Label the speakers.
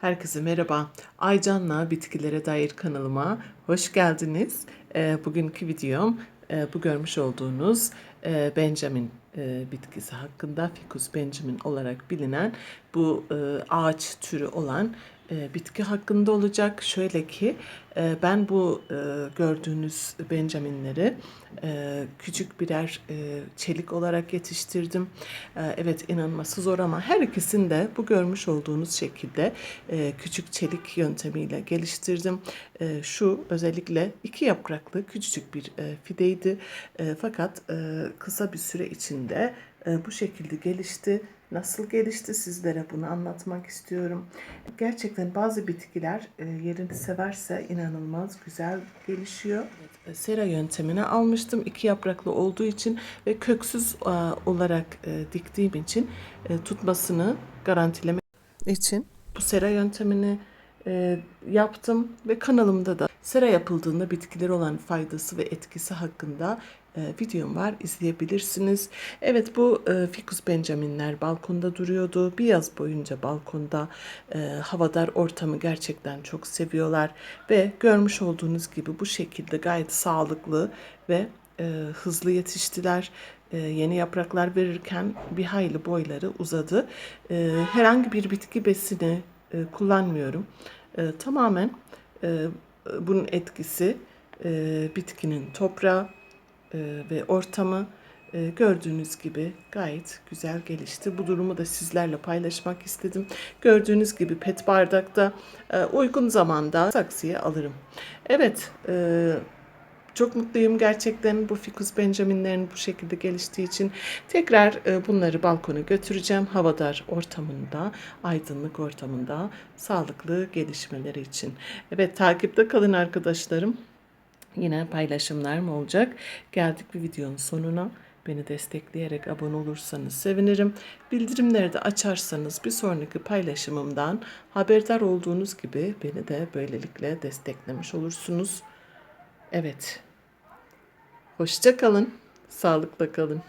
Speaker 1: Herkese merhaba. Aycan'la bitkilere dair kanalıma hoş geldiniz. Ee, bugünkü videom e, bu görmüş olduğunuz e, Benjamin e, bitkisi hakkında Ficus benjamin olarak bilinen bu ağaç türü olan bitki hakkında olacak. Şöyle ki e, ben bu e, gördüğünüz benjaminleri e, küçük birer e, çelik olarak yetiştirdim. E, evet inanması zor ama her ikisini de bu görmüş olduğunuz şekilde e, küçük çelik yöntemiyle geliştirdim. E, şu özellikle iki yapraklı küçücük bir e, fideydi. E, fakat e, kısa bir süre içinde e, bu şekilde gelişti. Nasıl gelişti sizlere bunu anlatmak istiyorum. Gerçekten bazı bitkiler e, yerini severse inanılmaz güzel gelişiyor. Evet, e, sera yöntemine almıştım iki yapraklı olduğu için ve köksüz e, olarak e, diktiğim için e, tutmasını garantilemek için bu sera yöntemini e, yaptım ve kanalımda da sera yapıldığında bitkilere olan faydası ve etkisi hakkında e, videom var izleyebilirsiniz. Evet bu e, Ficus Benjaminler balkonda duruyordu. Bir yaz boyunca balkonda e, havadar ortamı gerçekten çok seviyorlar ve görmüş olduğunuz gibi bu şekilde gayet sağlıklı ve e, hızlı yetiştiler. E, yeni yapraklar verirken bir hayli boyları uzadı. E, herhangi bir bitki besini e, kullanmıyorum. E, tamamen e, bunun etkisi e, bitkinin toprağı e, ve ortamı e, gördüğünüz gibi gayet güzel gelişti. Bu durumu da sizlerle paylaşmak istedim. Gördüğünüz gibi pet bardakta e, uygun zamanda saksıya alırım. Evet, e, çok mutluyum gerçekten bu Ficus Benjamin'lerin bu şekilde geliştiği için. Tekrar e, bunları balkona götüreceğim. Havadar ortamında, aydınlık ortamında sağlıklı gelişmeleri için. Evet takipte kalın arkadaşlarım. Yine paylaşımlarım olacak. Geldik bir videonun sonuna. Beni destekleyerek abone olursanız sevinirim. Bildirimleri de açarsanız bir sonraki paylaşımımdan haberdar olduğunuz gibi beni de böylelikle desteklemiş olursunuz. Evet. Hoşça kalın. Sağlıkla kalın.